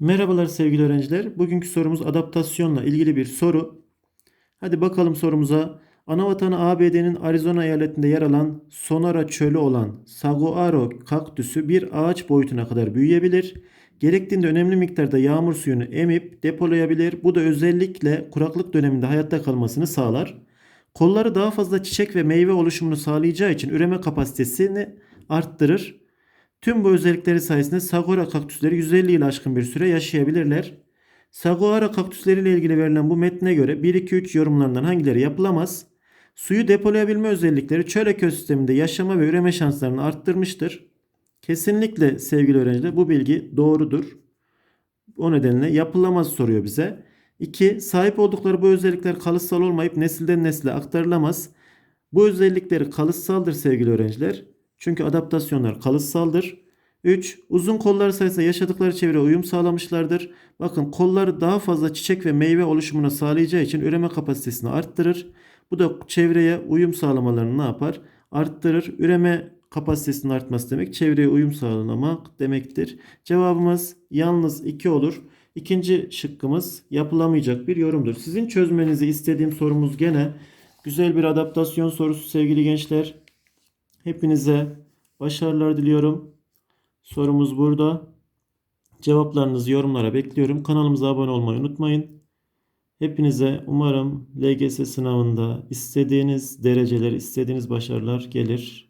Merhabalar sevgili öğrenciler. Bugünkü sorumuz adaptasyonla ilgili bir soru. Hadi bakalım sorumuza. Anavatanı ABD'nin Arizona eyaletinde yer alan Sonora çölü olan Saguaro kaktüsü bir ağaç boyutuna kadar büyüyebilir. Gerektiğinde önemli miktarda yağmur suyunu emip depolayabilir. Bu da özellikle kuraklık döneminde hayatta kalmasını sağlar. Kolları daha fazla çiçek ve meyve oluşumunu sağlayacağı için üreme kapasitesini arttırır. Tüm bu özellikleri sayesinde Saguaro kaktüsleri 150 yıl aşkın bir süre yaşayabilirler. Saguaro kaktüsleriyle ilgili verilen bu metne göre 1-2-3 yorumlarından hangileri yapılamaz? Suyu depolayabilme özellikleri çöl ekosisteminde yaşama ve üreme şanslarını arttırmıştır. Kesinlikle sevgili öğrenciler bu bilgi doğrudur. O nedenle yapılamaz soruyor bize. 2. Sahip oldukları bu özellikler kalıtsal olmayıp nesilden nesile aktarılamaz. Bu özellikleri kalıtsaldır sevgili öğrenciler. Çünkü adaptasyonlar kalıtsaldır. 3. Uzun kolları sayesinde yaşadıkları çevreye uyum sağlamışlardır. Bakın kolları daha fazla çiçek ve meyve oluşumuna sağlayacağı için üreme kapasitesini arttırır. Bu da çevreye uyum sağlamalarını ne yapar? Arttırır. Üreme kapasitesinin artması demek çevreye uyum sağlamak demektir. Cevabımız yalnız 2 olur. İkinci şıkkımız yapılamayacak bir yorumdur. Sizin çözmenizi istediğim sorumuz gene güzel bir adaptasyon sorusu sevgili gençler. Hepinize başarılar diliyorum. Sorumuz burada. Cevaplarınızı yorumlara bekliyorum. Kanalımıza abone olmayı unutmayın. Hepinize umarım LGS sınavında istediğiniz dereceler, istediğiniz başarılar gelir.